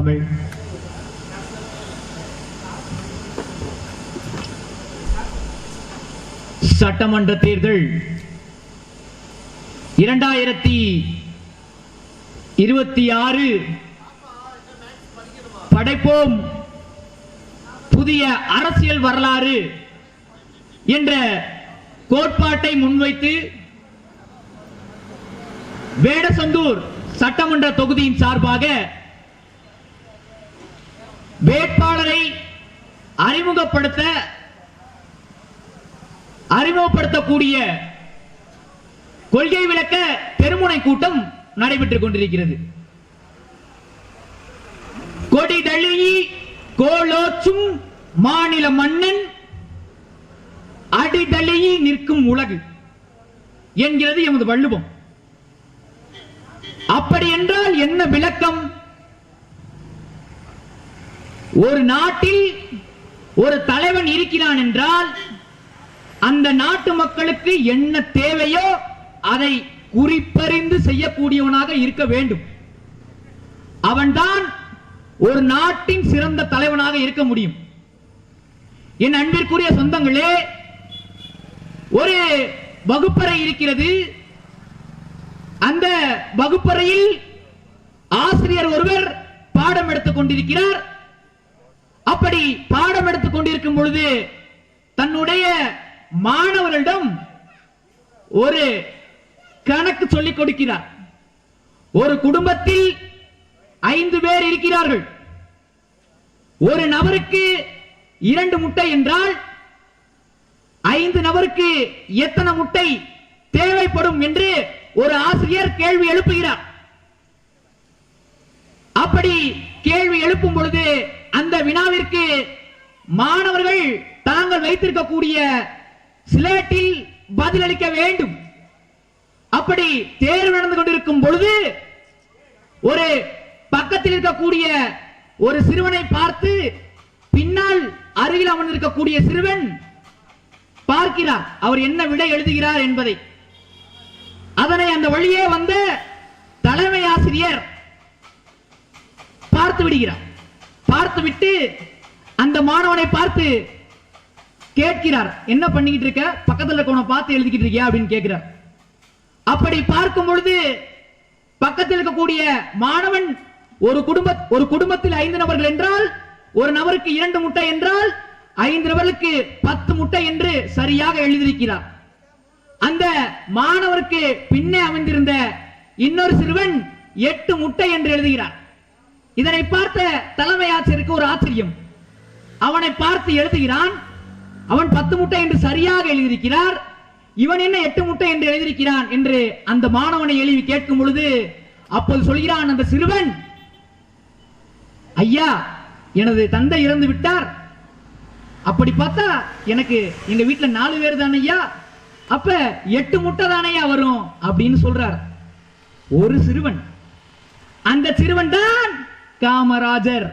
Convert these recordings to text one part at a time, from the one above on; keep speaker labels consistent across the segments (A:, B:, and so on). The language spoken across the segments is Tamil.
A: தமிழ் சட்டமன்ற தேர்தல் இரண்டாயிரத்தி இருபத்தி ஆறு. படைப்போம் புதிய அரசியல் வரலாறு என்ற கோட்பாட்டை முன்வைத்து வேடசந்தூர் சட்டமன்ற தொகுதியின் சார்பாக வேட்பாளரை அறிமுகப்படுத்த அறிமுகப்படுத்தக்கூடிய கொள்கை விளக்க பெருமுனை கூட்டம் நடைபெற்றுக் கொண்டிருக்கிறது. கொடி தழுவி கோலோச்சும் மாநில மன்னன் அடிதழியி நிற்கும் உலகு என்கிறது எமது வள்ளுவம். அப்படி என்றால் என்ன விளக்கம்? ஒரு நாட்டில் ஒரு தலைவன் இருக்கிறான் என்றால் அந்த நாட்டு மக்களுக்கு என்ன தேவையோ அதை குறிப்பறிந்து செய்யக்கூடியவனாக இருக்க வேண்டும். அவன்தான் ஒரு நாட்டின் சிறந்த தலைவனாக இருக்க முடியும். என் அன்பிற்குரிய சொந்தங்களே ஒரு வகுப்பறை இருக்கிறது. அந்த வகுப்பறையில் ஆசிரியர் ஒருவர் பாடம் எடுத்துக் கொண்டிருக்கிறார். அப்படி பாடம் எடுத்துக் கொண்டிருக்கும் பொழுது தன்னுடைய மாணவர்களிடம் ஒரு கணக்கு சொல்லிக் கொடுக்கிறார். ஒரு குடும்பத்தில் ஐந்து பேர் இருக்கிறார்கள். ஒரு நபருக்கு இரண்டு முட்டை என்றால் ஐந்து நபருக்கு எத்தனை முட்டை தேவைப்படும் என்று ஒரு ஆசிரியர் கேள்வி எழுப்புகிறார். அப்படி கேள்வி எழுப்பும் பொழுது அந்த வினாவிற்கு மாணவர்கள் தாங்கள் வைத்திருக்கக்கூடிய சிலேட்டில் பதிலளிக்க வேண்டும். அப்படி தேர்வு நடந்து கொண்டிருக்கும் பொழுது ஒரு பக்கத்தில் இருக்கக்கூடிய ஒரு சிறுவனை பார்த்து பின்னால் அருகில் அமர்ந்திருக்கக்கூடிய சிறுவன் பார்க்கிறார். அவர் என்ன விடை எழுதுகிறார் என்பதை. அதனை அந்த வழியே வந்த தலைமை ஆசிரியர் பார்த்து விடுகிறார். பார்த்து விட்டு அந்த மாணவனை பார்த்து கேட்கிறார். என்ன பண்ணிக்கிட்டு இருக்க? பக்கத்துல இருக்கவனை பார்த்து எழுதிக்கிட்டு இருக்கியா? அப்படின்னு கேட்கிறார். அப்படி பார்க்கும் பொழுது பக்கத்தில் இருக்கக்கூடிய மாணவன் ஒரு குடும்ப ஒரு குடும்பத்தில் ஐந்து நபர்கள் என்றால் ஒரு நபருக்கு இரண்டு முட்டை என்றால் ஐந்து நபர்களுக்கு பத்து முட்டை என்று சரியாக எழுதியிருக்கிறார். அந்த மாணவருக்கு பின்னே அமைந்திருந்த இன்னொரு சிறுவன் எட்டு முட்டை என்று எழுதுகிறார். இதனை பார்த்த தலைமை ஆசிரியருக்கு ஒரு ஆச்சரியம். அவனை பார்த்து எழுதுகிறான் அவன் பத்து முட்டை என்று சரியாக எழுதியிருக்கிறார் இவன் என்ன எட்டு முட்டை என்று எழுதியிருக்கிறான்? என்று அந்த மாணவனை எழுதி கேட்கும் பொழுது அப்போது சொல்கிறான் அந்த சிறுவன் ஐயா எனது தந்தை இறந்து விட்டார். அப்படி பார்த்தா எனக்கு எங்க வீட்டுல நாலு பேர் தானே ஐயா? அப்ப எட்டு முட்டை தானையா வரும்? அப்படின்னு சொல்றார். ஒரு சிறுவன். அந்த சிறுவன் தான் காமராஜர்.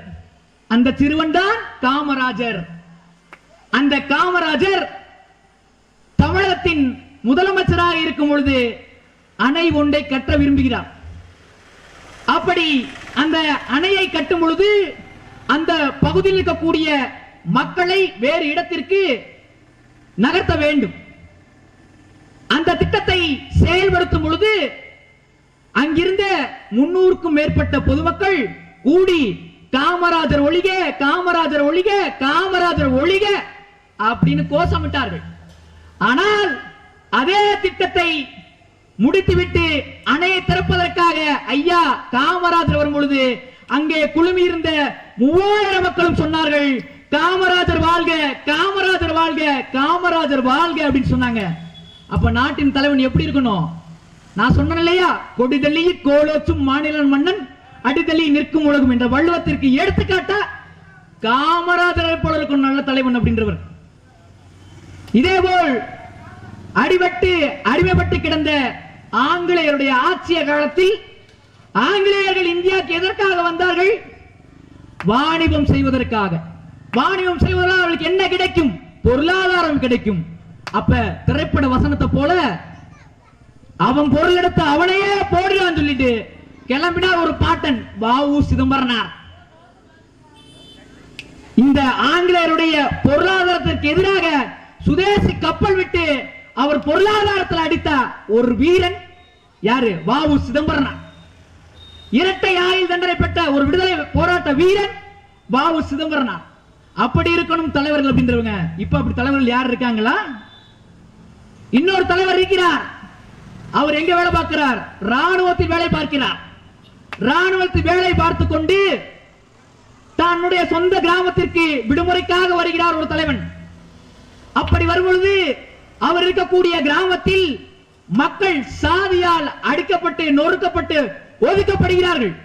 A: அந்த சிறுவன் தான் காமராஜர். அந்த காமராஜர் தமிழகத்தின் முதலமைச்சராக இருக்கும் பொழுது அணை ஒன்றை கட்ட விரும்புகிறார். அப்படி அந்த அணையை கட்டும் பொழுது அந்த பகுதியில் இருக்கக்கூடிய மக்களை வேறு இடத்திற்கு நகர்த்த வேண்டும். அந்த திட்டத்தை செயல்படுத்தும் பொழுது அங்கிருந்த முன்னூறுக்கும் மேற்பட்ட பொதுமக்கள் கூடி காமராஜர் ஒழிக காமராஜர் ஒழிக காமராஜர் ஒழிக அப்படின்னு கோஷமிட்டார்கள் ஆனால் அதே திட்டத்தை முடித்துவிட்டு அணையை திறப்பதற்காக ஐயா காமராஜர் வரும் பொழுது அங்கே குழுமி இருந்த மூவாயிரம் மக்களும் சொன்னார்கள் காமராஜர் வாழ்க காமராஜர் வாழ்க காமராஜர் வாழ்க அப்படின்னு சொன்னாங்க. அப்ப நாட்டின் தலைவன் எப்படி இருக்கணும்? நான் சொன்னேன் இல்லையா? கொடிதள்ளி கோலோச்சும் மாநில மன்னன் அடிதள்ளி நிற்கும் உலகம் என்ற வள்ளுவத்திற்கு எடுத்துக்காட்டா காமராஜரை போல இருக்கும் நல்ல தலைவன் அப்படின்றவர். இதேபோல் அடிபட்டு அடிமைப்பட்டு கிடந்த ஆங்கிலேயருடைய ஆட்சிய காலத்தில் ஆங்கிலேயர்கள் இந்தியாவுக்கு எதற்காக வந்தார்கள்? வாணிபம் செய்வதற்காக. வாணிபம் செய்வதால் அவளுக்கு என்ன கிடைக்கும்? பொருளாதாரம் கிடைக்கும். அப்ப திரைப்பட வசனத்தை போல அவன் பொருள் எடுத்து அவனையே போடுறான்னு சொல்லிட்டு கிளம்பினா ஒரு பாட்டன். வாவு சிதம்பரனார். இந்த ஆங்கிலேயருடைய பொருளாதாரத்திற்கு எதிராக சுதேசி கப்பல் விட்டு அவர் பொருளாதாரத்தில் அடித்த ஒரு வீரன் யாரு? வாவு சிதம்பரனார். இரட்டை ஆயுள் தண்டனை பெற்ற ஒரு விடுதலை போராட்ட வீரன் வாவு சிதம்பரனார். அப்படி இருக்கணும் தலைவர்கள் அப்படின்றவங்க. இப்ப அப்படி தலைவர்கள் யார் இருக்காங்களா? இன்னொரு தலைவர் இருக்கிறார். அவர் எங்க வேலை பார்க்கிறார்? ராணுவத்தில் வேலை பார்க்கிறார். ராணுவத்தில் வேலை பார்த்து கொண்டு தன்னுடைய சொந்த கிராமத்திற்கு விடுமுறைக்காக வருகிறார் ஒரு தலைவன். அப்படி வரும்பொழுது அவர் இருக்கக்கூடிய கிராமத்தில் மக்கள் சாதியால் அடிக்கப்பட்டு நொறுக்கப்பட்டு ஒதுக்கப்படுகிறார்கள்.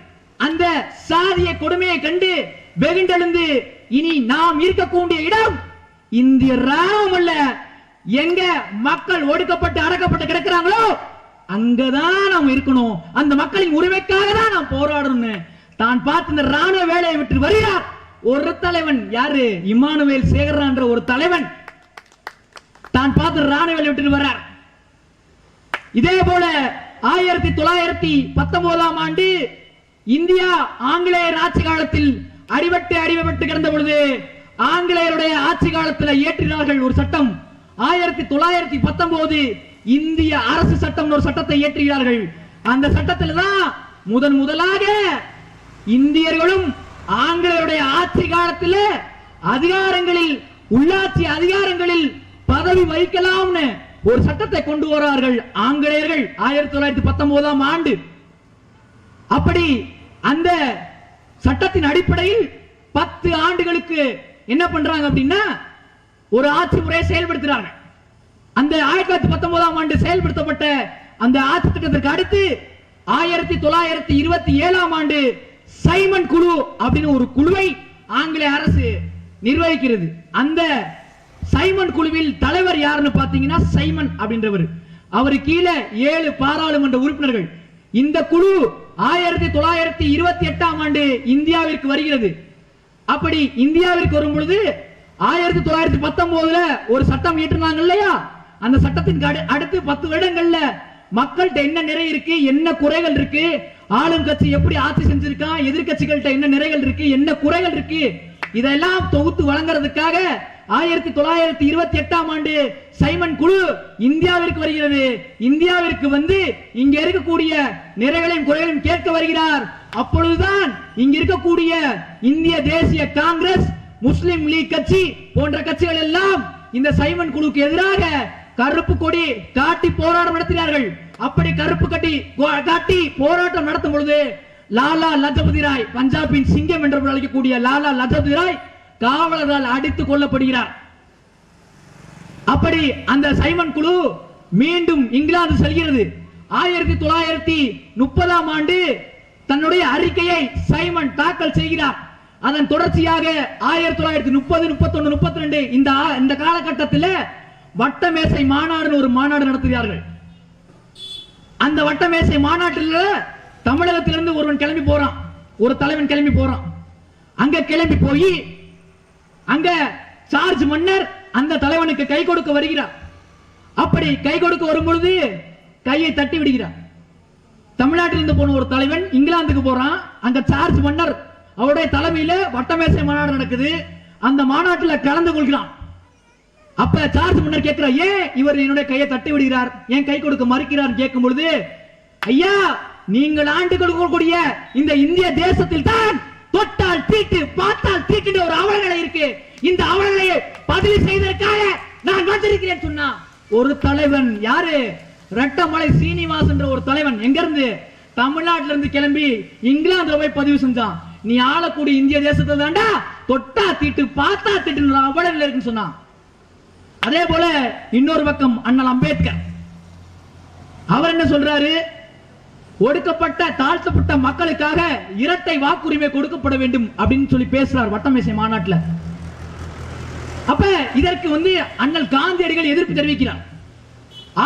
A: அந்த சாதிய கொடுமையை கண்டு வெகுண்டெழுந்து இனி நாம் இருக்கக்கூடிய இடம் இந்திய ராணுவம் அல்ல. எங்க மக்கள் ஒடுக்கப்பட்டு அடக்கப்பட்டு கிடக்கிறாங்களோ அங்கதான் நாம் இருக்கணும். அந்த மக்களின் உரிமைக்காக தான் நாம் போராடணும்னு. தான் பார்த்து இந்த ராணுவ வேலையை விட்டு வருகிறார். ஒரு தலைவன் யாரு? இமானுவேல் சேகரான்ற ஒரு தலைவன். தான் பார்த்து ராணுவ வேலையை விட்டு வர்றார். இதே போல ஆயிரத்தி தொள்ளாயிரத்தி பத்தொன்பதாம் ஆண்டு இந்தியா ஆங்கிலேயர் ஆட்சி காலத்தில் அடிபட்டு அடிபட்டு கிடந்த பொழுது ஆங்கிலேயருடைய ஆட்சி காலத்தில் இயற்றினார்கள் ஒரு சட்டம். ஆயிரத்தி தொள்ளாயிரத்தி பத்தொன்பது இந்திய அரசு சட்டம் ஒரு சட்டத்தை இயற்றுகிறார்கள். அந்த சட்டத்தில் தான் முதன் முதலாக இந்தியர்களும் ஆங்கிலேயருடைய ஆட்சி காலத்தில் அதிகாரங்களில் உள்ளாட்சி அதிகாரங்களில் பதவி வகிக்கலாம்னு ஒரு சட்டத்தை கொண்டு வரார்கள் ஆங்கிலேயர்கள் ஆயிரத்தி தொள்ளாயிரத்தி பத்தொன்பதாம் ஆண்டு. அப்படி அந்த சட்டத்தின் அடிப்படையில் பத்து ஆண்டுகளுக்கு என்ன பண்றாங்க அப்படின்னா ஒரு ஆட்சி முறையை செயல்படுத்துறாங்க. அந்த ஆயிரத்தி தொள்ளாயிரத்தி பத்தொன்பதாம் ஆண்டு செயல்படுத்தப்பட்ட அந்த ஆட்சி திட்டத்திற்கு அடுத்து ஆயிரத்தி தொள்ளாயிரத்தி இருபத்தி ஏழாம் ஆண்டு சைமன் குழு அப்படின்னு ஒரு குழுவை ஆங்கில அரசு நிர்வகிக்கிறது. அந்த சைமன் குழுவில் தலைவர் யாருன்னு பாத்தீங்கன்னா சைமன் அப்படின்றவர். அவர் கீழே ஏழு பாராளுமன்ற உறுப்பினர்கள். இந்த குழு ஆயிரத்தி தொள்ளாயிரத்தி இருபத்தி எட்டாம் ஆண்டு இந்தியாவிற்கு வருகிறது. அப்படி இந்தியாவிற்கு வரும் பொழுது ஆயிரத்தி தொள்ளாயிரத்தி பத்தொன்பதுல ஒரு சட்டம் இயற்றினாங்க இல்லையா? அந்த சட்டத்தின் அடு- அடுத்து பத்து வருடங்கள்ல மக்கள்கிட்ட என்ன நிறை இருக்கு என்ன குறைகள் இருக்கு ஆளும் கட்சி எப்படி ஆட்சி செஞ்சிருக்கான் எதிர்கட்சிகள்கிட்ட என்ன நிறைகள் இருக்கு என்ன குறைகள் இருக்கு இதெல்லாம் தொகுத்து வழங்குறதுக்காக ஆயிரத்தி தொள்ளாயிரத்தி இருபத்தி எட்டாம் ஆண்டு சைமன் குழு இந்தியாவிற்கு வருகிறது. இந்தியாவிற்கு வந்து இங்க இருக்கக்கூடிய நிறைகளையும் குறைகளையும் கேட்க வருகிறார். அப்பொழுதுதான் இங்க இருக்கக்கூடிய இந்திய தேசிய காங்கிரஸ் முஸ்லிம் லீக் கட்சி போன்ற கட்சிகள் எல்லாம் இந்த சைமன் குழுக்கு எதிராக கருப்பு கொடி காட்டி போராட்டம் நடத்தினார்கள். அப்படி கருப்பு கட்டி கோ- காட்டி போராட்டம் நடத்தும் பொழுது லாலா லஜபதி ராய் பஞ்சாபின் சிங்கம் என்று அழைக்கக்கூடிய லாலா லஜபதி ராய் காவலரால் அடித்துக் கொல்லப்படுகிறார். அப்படி அந்த சைமன் குழு மீண்டும் இங்கிலாந்து செல்கிறது. ஆயிரத்தி தொள்ளாயிரத்தி முப்பதாம் ஆண்டு தன்னுடைய அறிக்கையை சைமன் தாக்கல் செய்கிறார். அதன் தொடர்ச்சியாக ஆயிரத்தி தொள்ளாயிரத்தி முப்பது முப்பத்தொன்னு முப்பத்தி ரெண்டு இந்த காலகட்டத்தில் வட்டமேசை மாநாடுன்னு ஒரு மாநாடு நடத்துகிறார்கள். அந்த வட்டமேசை மாநாட்டில் தமிழகத்திலிருந்து ஒருவன் கிளம்பி போறான். ஒரு தலைவன் கிளம்பி போறான். அங்க கிளம்பி போய் அங்க சார்ஜ் மன்னர் அந்த தலைவனுக்கு கை கொடுக்க வருகிறார். அப்படி கை கொடுக்க வரும் பொழுது கையை தட்டி விடுகிறார். தமிழ்நாட்டிலிருந்து போன ஒரு தலைவன் இங்கிலாந்துக்கு போறான். அங்க சார்ஜ் மன்னர் அவருடைய தலைமையில வட்டமேசை மாநாடு நடக்குது. அந்த மாநாட்டில் கலந்து கொள்கிறான். அப்ப சார்ஜ் முன்னர் கேட்கிறார் ஏன் இவர் என்னுடைய கையை தட்டி விடுகிறார். ஏன் கை கொடுக்க மறுக்கிறார் கேட்கும் பொழுது ஐயா நீங்கள் ஆண்டு கொடுக்கக்கூடிய இந்த இந்திய தேசத்தில் தான் தொட்டால் தீட்டு பார்த்தால் தீட்டு ஒரு அவலநிலை இருக்கு. இந்த அவலநிலையை பதிவு செய்ததற்காக நான் வந்திருக்கிறேன் சொன்னா. ஒரு தலைவன் யாரு? ரெட்டமலை சீனிவாஸ் என்ற ஒரு தலைவன் எங்க இருந்து தமிழ்நாட்டில இருந்து கிளம்பி இங்கிலாந்துல போய் பதிவு செஞ்சான். நீ ஆளக்கூடிய இந்திய தேசத்தை தாண்டா தொட்டா தீட்டு பார்த்தா தீட்டு அவலநிலை இருக்குன்னு சொன்னான். அதே போல இன்னொரு பக்கம் அண்ணல் அம்பேத்கர். அவர் என்ன சொல்றாரு? ஒடுக்கப்பட்ட தாழ்த்தப்பட்ட மக்களுக்காக இரட்டை வாக்குரிமை கொடுக்கப்பட வேண்டும் அப்படின்னு சொல்லி பேசுறார் வட்டமேசை மாநாட்டுல. அப்ப இதற்கு வந்து அண்ணல் காந்தியடிகள் எதிர்ப்பு தெரிவிக்கிறார்.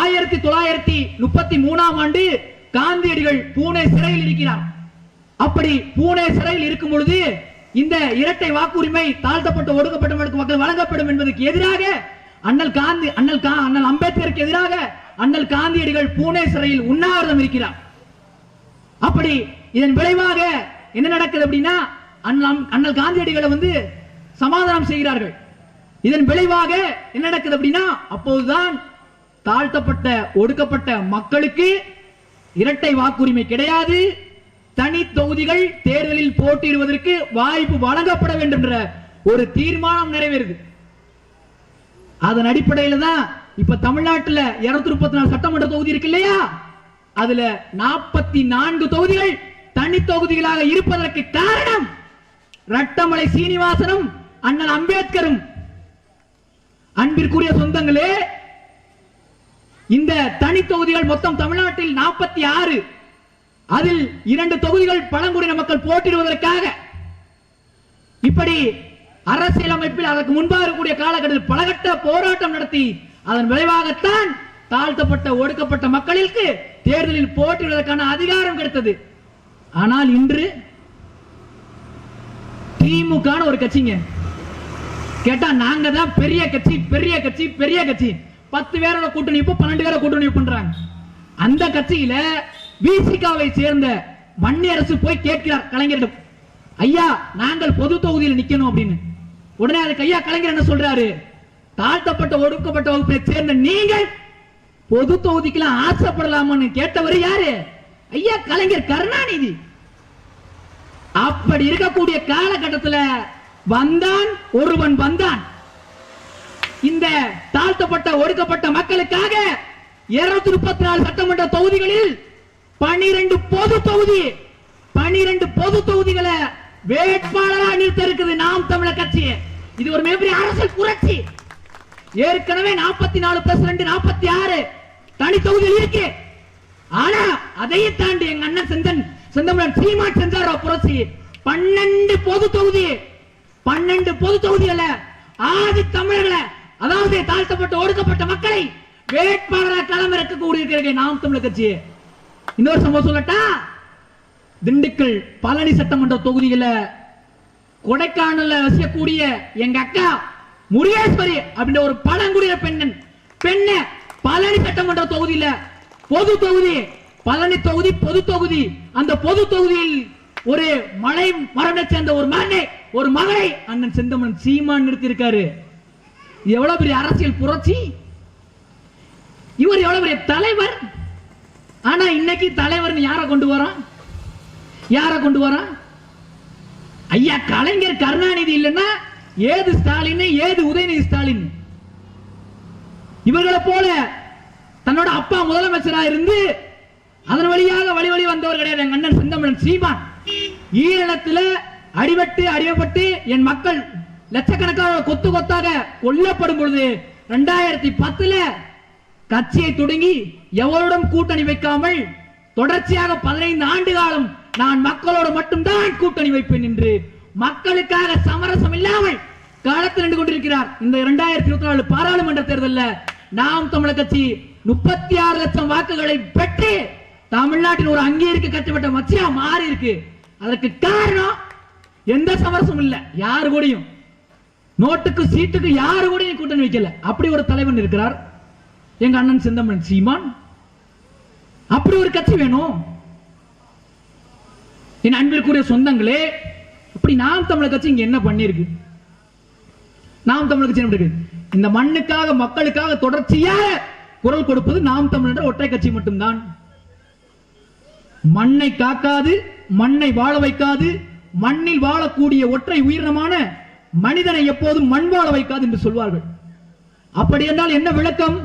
A: ஆயிரத்தி தொள்ளாயிரத்தி முப்பத்தி மூணாம் ஆண்டு காந்தியடிகள் பூனே சிறையில் இருக்கிறார். அப்படி பூனே சிறையில் இருக்கும் பொழுது இந்த இரட்டை வாக்குரிமை தாழ்த்தப்பட்ட ஒடுக்கப்பட்ட மக்கள் வழங்கப்படும் என்பதற்கு எதிராக அண்ணல் காந்தி அண்ணல் கா அண்ணல் அம்பேத்கருக்கு எதிராக அண்ணல் காந்தியடிகள் பூனே சிறையில் உண்ணாவிரதம் இருக்கிறார். அப்படி இதன் விளைவாக என்ன நடக்குது அப்படின்னா அண்ணல் அண்ணல் காந்தியடிகளை வந்து சமாதானம் செய்கிறார்கள். இதன் விளைவாக என்ன நடக்குது அப்படின்னா அப்போதுதான் தாழ்த்தப்பட்ட ஒடுக்கப்பட்ட மக்களுக்கு இரட்டை வாக்குரிமை கிடையாது. தனி தொகுதிகள் தேர்தலில் போட்டியிடுவதற்கு வாய்ப்பு வழங்கப்பட வேண்டும் என்ற ஒரு தீர்மானம் நிறைவேறுது. அதன் அடிப்படையில தான் இப்ப தமிழ்நாட்டுல இருநூத்தி முப்பத்தி நாலு சட்டமன்ற தொகுதி இருக்கு இல்லையா? அதுல நாற்பத்தி நான்கு தொகுதிகள் தனி தொகுதிகளாக இருப்பதற்கு காரணம் ரட்டமலை சீனிவாசனும் அண்ணன் அம்பேத்கரும். அன்பிற்குரிய சொந்தங்களே இந்த தனி தொகுதிகள் மொத்தம் தமிழ்நாட்டில் நாற்பத்தி ஆறு அதில் இரண்டு தொகுதிகள் பழங்குடியின மக்கள் போட்டிடுவதற்காக இப்படி அரசியலமைப்பில் அதற்கு முன்பாக இருக்கக்கூடிய காலகட்டத்தில் பலகட்ட போராட்டம் நடத்தி அதன் விளைவாகத்தான் தாழ்த்தப்பட்ட ஒடுக்கப்பட்ட மக்களுக்கு தேர்தலில் போட்டியிடுவதற்கான அதிகாரம் கிடைத்தது. ஆனால் இன்று திமுக ஒரு கட்சிங்க. கேட்டா நாங்க தான் பெரிய கட்சி பெரிய கட்சி பெரிய கட்சி. பத்து பேரோட கூட்டணி இப்போ பன்னெண்டு பேரோட கூட்டணி பண்றாங்க அந்த கட்சியில விசிகாவை சேர்ந்த வன்னி அரசு போய் கேட்கிறார் கலைஞரிடம். ஐயா நாங்கள் பொது தொகுதியில் நிக்கணும் அப்படின்னு. உடனே அது கையா கலைஞர் என்ன சொல்றாரு? தாழ்த்தப்பட்ட ஒடுக்கப்பட்ட வகுப்பை சேர்ந்த நீங்கள் பொது தொகுதிக்கெல்லாம் ஆசைப்படலாமான்னு கேட்டவர் யாரு? ஐயா கலைஞர் கருணாநிதி. அப்படி இருக்கக்கூடிய காலகட்டத்தில் வந்தான் ஒருவன் வந்தான். இந்த தாழ்த்தப்பட்ட ஒடுக்கப்பட்ட மக்களுக்காக இருநூத்தி முப்பத்தி நாலு சட்டமன்ற தொகுதிகளில் பனிரெண்டு பொது தொகுதி பனிரெண்டு பொது தொகுதிகளை வேட்பாளரா நிறுத்த இருக்குது நாம் தமிழர் கட்சி இது ஒரு மிகப்பெரிய அரசியல் புரட்சி. ஏற்கனவே நாற்பத்தி நாலு பிளஸ் ரெண்டு நாற்பத்தி ஆறு தனி தொகுதியில் இருக்கு. ஆனா அதையும் தாண்டி எங்க அண்ணன் செந்தன் செந்தமிழன் சீமா செஞ்சாரோ புரட்சி. பன்னெண்டு பொது தொகுதி. பன்னெண்டு பொது தொகுதிகள ஆதி தமிழர்களை அதாவது தாழ்த்தப்பட்ட ஒடுக்கப்பட்ட மக்களை வேட்பாளராக களமிறக்க கூடியிருக்கிறது நாம் தமிழர் கட்சி இன்னொரு சம்பவம் சொல்லட்டா? திண்டுக்கல் பழனி சட்டமன்ற தொகுதியில கொடைக்கானல்ல வசிக்கக்கூடிய எங்க அக்கா முருகேஸ்வரி அப்படின்ற ஒரு பழங்குடிய பெண்ணன். பெண்ண பழனி சட்டமன்ற தொகுதியில பொது தொகுதி பழனி தொகுதி பொது தொகுதி. அந்த பொது தொகுதியில் ஒரு மலை மரண சேர்ந்த ஒரு மகனை ஒரு மகளை அண்ணன் செந்தமன் சீமான் நிறுத்தி இருக்காரு எவ்வளவு பெரிய அரசியல் புரட்சி? இவர் எவ்வளவு பெரிய தலைவர்? ஆனா இன்னைக்கு தலைவர் யாரை கொண்டு வரான் யாரை கொண்டு வரான் ஐயா கலைஞர் கருணாநிதி இல்லைன்னா ஏது ஸ்டாலின் ஏது உதயநிதி ஸ்டாலின்? இவர்களை போல தன்னோட அப்பா முதலமைச்சரா இருந்து அதன் வழியாக வழி வழி வந்தவர் கிடையாது. எங்க அண்ணன் செந்தமிழன் சீமான். ஈழத்துல அடிபட்டு அடிபட்டு என் மக்கள் லட்சக்கணக்கான கொத்து கொத்தாக கொல்லப்படும் பொழுது ரெண்டாயிரத்தி பத்துல கட்சியை தொடங்கி எவருடன் கூட்டணி வைக்காமல் தொடர்ச்சியாக பதினைந்து ஆண்டு காலம் நான் மக்களோடு மட்டும்தான் கூட்டணி வைப்பேன் என்று மக்களுக்காக சமரசம் இல்லாமல் களத்தில் நின்று கொண்டிருக்கிறார். இந்த இரண்டாயிரத்தி இருபத்தி நாலு பாராளுமன்ற தேர்தலில் நாம் தமிழர் கட்சி முப்பத்தி ஆறு லட்சம் வாக்குகளை பெற்று தமிழ்நாட்டில் ஒரு அங்கீகரிக்க கட்டப்பட்ட மச்சியா மாறி இருக்கு. அதற்கு காரணம் எந்த சமரசம் இல்ல. யாரு கூடயும். நோட்டுக்கு சீட்டுக்கு யாரு கூடயும் கூட்டணி வைக்கல. அப்படி ஒரு தலைவன் இருக்கிறார். எங்க அண்ணன் செந்தமன் சீமான். அப்படி ஒரு கட்சி வேணும். என் அன்பிற்குரிய சொந்தங்களே அப்படி நாம் தமிழர் கட்சி இங்க என்ன பண்ணிருக்கு? நாம் தமிழர் கட்சி என்ன பண்ணிருக்கு? இந்த மண்ணுக்காக மக்களுக்காக தொடர்ச்சியாக குரல் கொடுப்பது நாம் தமிழ் என்ற ஒற்றை கட்சி மட்டும்தான். மண்ணை காக்காது மண்ணை வாழ வைக்காது மண்ணில் வாழக்கூடிய ஒற்றை உயிரினமான மனிதனை எப்போதும் மண் வாழ வைக்காது என்று சொல்வார்கள். அப்படி என்றால் என்ன விளக்கம்?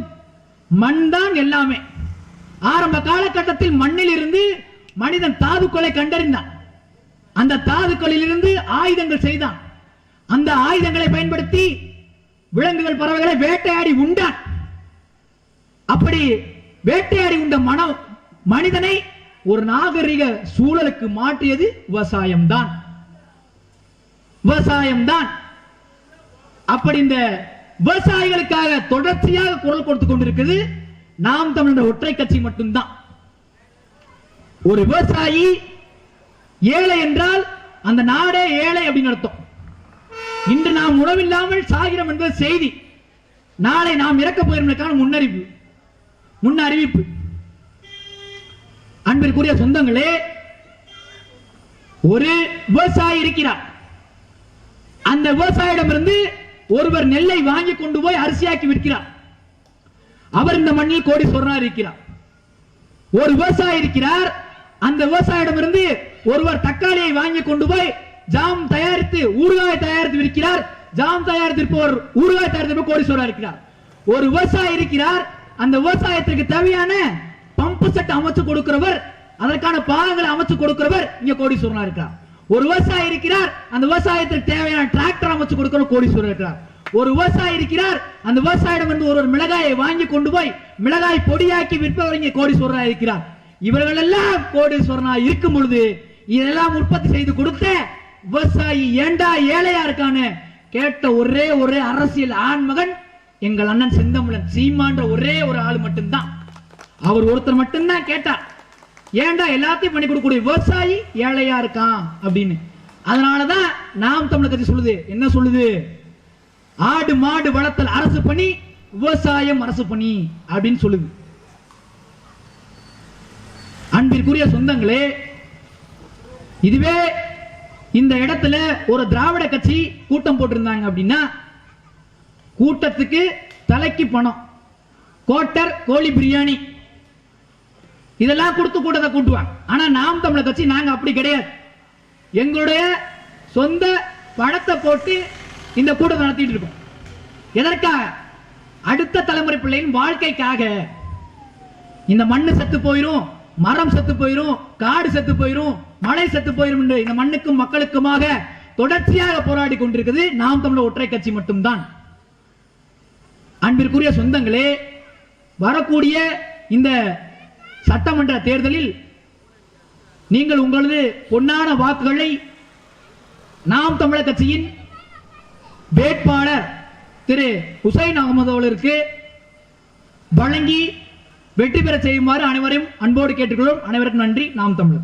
A: மண் தான் எல்லாமே. ஆரம்ப காலகட்டத்தில் மண்ணில் இருந்து மனிதன் தாதுக்களை கண்டறிந்தான். அந்த தாதுக்களில் இருந்து ஆயுதங்கள் செய்தான். அந்த ஆயுதங்களை பயன்படுத்தி விலங்குகள் பறவைகளை வேட்டையாடி உண்டான். அப்படி வேட்டையாடி உண்ட மனம் மனிதனை ஒரு நாகரிக சூழலுக்கு மாற்றியது விவசாயம் தான் விவசாயம் தான் அப்படி இந்த விவசாயிகளுக்காக தொடர்ச்சியாக குரல் கொடுத்து கொண்டிருக்கிறது நாம் தமிழர் ஒற்றை கட்சி மட்டும்தான். ஒரு விவசாயி ஏழை என்றால் அந்த நாடே ஏழை அப்படின்னு அர்த்தம். இன்று நாம் உணவில்லாமல் சாகிறோம் என்பது செய்தி. நாளை நாம் இறக்க போயிருந்தக்கான முன்னறிவு. முன் அறிவிப்பு. அன்பிற்குரிய சொந்தங்களே ஒரு விவசாயி இருக்கிறார். அந்த விவசாயிடமிருந்து ஒருவர் நெல்லை வாங்கி கொண்டு போய் அரிசியாக்கி விற்கிறார். அவர் இந்த மண்ணில் கோடி சொல்றார் இருக்கிறார். ஒரு விவசாயி இருக்கிறார். அந்த விவசாயிடமிருந்து ஒருவர் தக்காளியை வாங்கி கொண்டு போய் ஜாம் தயாரித்து ஊறுகாய் தயாரித்து விற்கிறார். ஜாம் தயாரித்திருப்பவர் ஊறுகாய் தயாரித்து கோடீஸ்வரர் இருக்கிறார். ஒரு விவசாயி இருக்கிறார். அந்த விவசாயத்திற்கு தேவையான பம்பு செட் அமைச்சு கொடுக்கிறவர் அதற்கான பாகங்களை அமைச்சு கொடுக்கிறவர் இங்க கோடீஸ்வரனா இருக்கிறார். ஒரு விவசாயி இருக்கிறார். அந்த விவசாயத்திற்கு தேவையான டிராக்டர் அமைச்சு கொடுக்கிற கோடீஸ்வரர் இருக்கிறார். ஒரு விவசாயி இருக்கிறார். அந்த விவசாயிடம் இருந்து ஒரு மிளகாயை வாங்கி கொண்டு போய் மிளகாய் பொடியாக்கி விற்பவர் இங்கே கோடீஸ்வரனா இருக்கிறார். இவர்கள் எல்லாம் கோடீஸ்வரனா இருக்கும் பொழுது இதெல்லாம் உற்பத்தி செய்து கொடுத்த விவசாயி ஏண்டா ஏழையா இருக்கான்னு கேட்ட ஒரே ஒரே அரசியல் ஆண்மகன் எங்கள் அண்ணன் செந்தமிழன் சீமான்ற ஒரே ஒரு ஆள் மட்டும்தான். அவர் ஒருத்தர் மட்டும்தான் கேட்டார் ஏண்டா எல்லாத்தையும் பண்ணி கொடுக்கக்கூடிய விவசாயி ஏழையா இருக்கான்? அப்படின்னு. அதனாலதான் நாம் தமிழர் கட்சி சொல்லுது. என்ன சொல்லுது? ஆடு மாடு வளர்த்தல் அரசு பணி விவசாயம் அரசு பணி அப்படின்னு சொல்லுது. அன்பிற்குரிய சொந்தங்களே இதுவே இந்த இடத்துல ஒரு திராவிட கட்சி கூட்டம் போட்டிருந்தாங்க அப்படின்னா கூட்டத்துக்கு தலைக்கு பணம். கோட்டர் கோழி பிரியாணி. இதெல்லாம் கொடுத்து கூட்டத்தை கூட்டுவாங்க. ஆனா நாம் தமிழை கட்சி நாங்க அப்படி கிடையாது. எங்களுடைய சொந்த பணத்தை போட்டு இந்த கூட்டத்தை நடத்திட்டு இருக்கோம். எதற்காக? அடுத்த தலைமுறை பிள்ளையின் வாழ்க்கைக்காக. இந்த மண்ணு செத்து போயிரும். மரம் செத்து போயிரும் காடு செத்து போயிரும் மழை செத்து போயிரும் என்று இந்த மண்ணுக்கும் மக்களுக்குமாக தொடர்ச்சியாக போராடி கொண்டிருக்கிறது நாம் தமிழர் ஒற்றை கட்சி மட்டும்தான். அன்பிற்குரிய சொந்தங்களே வரக்கூடிய இந்த சட்டமன்ற தேர்தலில் நீங்கள் உங்களது பொன்னான வாக்குகளை நாம் தமிழர் கட்சியின் வேட்பாளர் திரு ஹுசைன் அகமது அவர்களுக்கு வழங்கி வெற்றி பெற செய்யுமாறு அனைவரையும் அன்போடு கேட்டுக்கொள்வோம். அனைவருக்கும் நன்றி. நாம் தமிழர்.